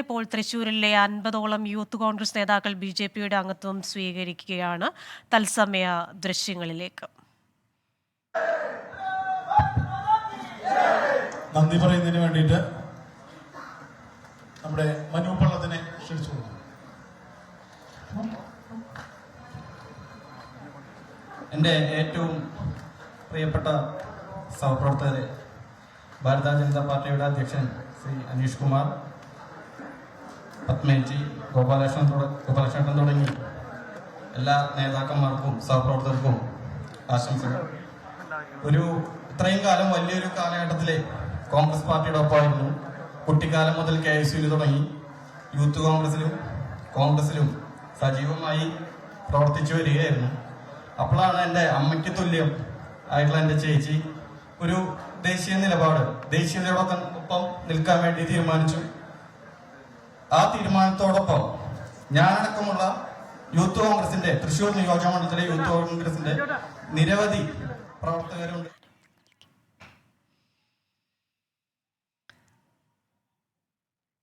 ഇപ്പോൾ തൃശൂരിലെ അൻപതോളം യൂത്ത് കോൺഗ്രസ് നേതാക്കൾ ബി ജെ പിയുടെ അംഗത്വം സ്വീകരിക്കുകയാണ്. തത്സമയ ദൃശ്യങ്ങളിലേക്ക്. നന്ദി പറയുന്നതിന് വേണ്ടിയിട്ട് നമ്മുടെ മനുപള്ളത്തിനെ ക്ഷണിച്ചു എന്റെ ഏറ്റവും പ്രിയപ്പെട്ട സഹപ്രവർത്തകരെ ഭാരതീയ ജനതാ പാർട്ടിയുടെ അധ്യക്ഷൻ ശ്രീ അനീഷ് കുമാർ പത്മേജി ഗോപാലകൃഷ്ണൻ ഗോപാലകൃഷ്ണൻ തുടങ്ങി എല്ലാ നേതാക്കന്മാർക്കും സഹപ്രവർത്തകർക്കും ആശംസകൾ. ഒരു ഇത്രയും കാലം വലിയൊരു കാലഘട്ടത്തിലെ കോൺഗ്രസ് പാർട്ടിയുടെ ഒപ്പമായിരുന്നു കുട്ടിക്കാലം മുതൽ കെ എസ് യുവിൽ തുടങ്ങി. യൂത്ത് കോൺഗ്രസിലും കോൺഗ്രസിലും സജീവമായി പ്രവർത്തിച്ചു വരികയായിരുന്നു. അപ്പോഴാണ് എന്റെ അമ്മയ്ക്ക് തുല്യം ആയിട്ടുള്ള എന്റെ ചേച്ചി ഒരു ദേശീയ നിലപാട് ദേശീയതയോടൊപ്പം ഒപ്പം നിൽക്കാൻ വേണ്ടി തീരുമാനിച്ചു. ആ തീരുമാനത്തോടൊപ്പം ഞാനടക്കമുള്ള യൂത്ത് കോൺഗ്രസിന്റെ തൃശൂർ നിയോജക മണ്ഡലത്തിലെ യൂത്ത് കോൺഗ്രസിന്റെ നിരവധി പ്രവർത്തകരുണ്ട്.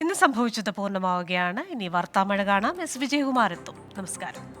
ഇന്ന് സംഭവിച്ചത് പൂർണമാവുകയാണ്. ഇനി വാർത്താമഴ കാണാം. എസ് വിജയകുമാർ എത്തും. നമസ്കാരം.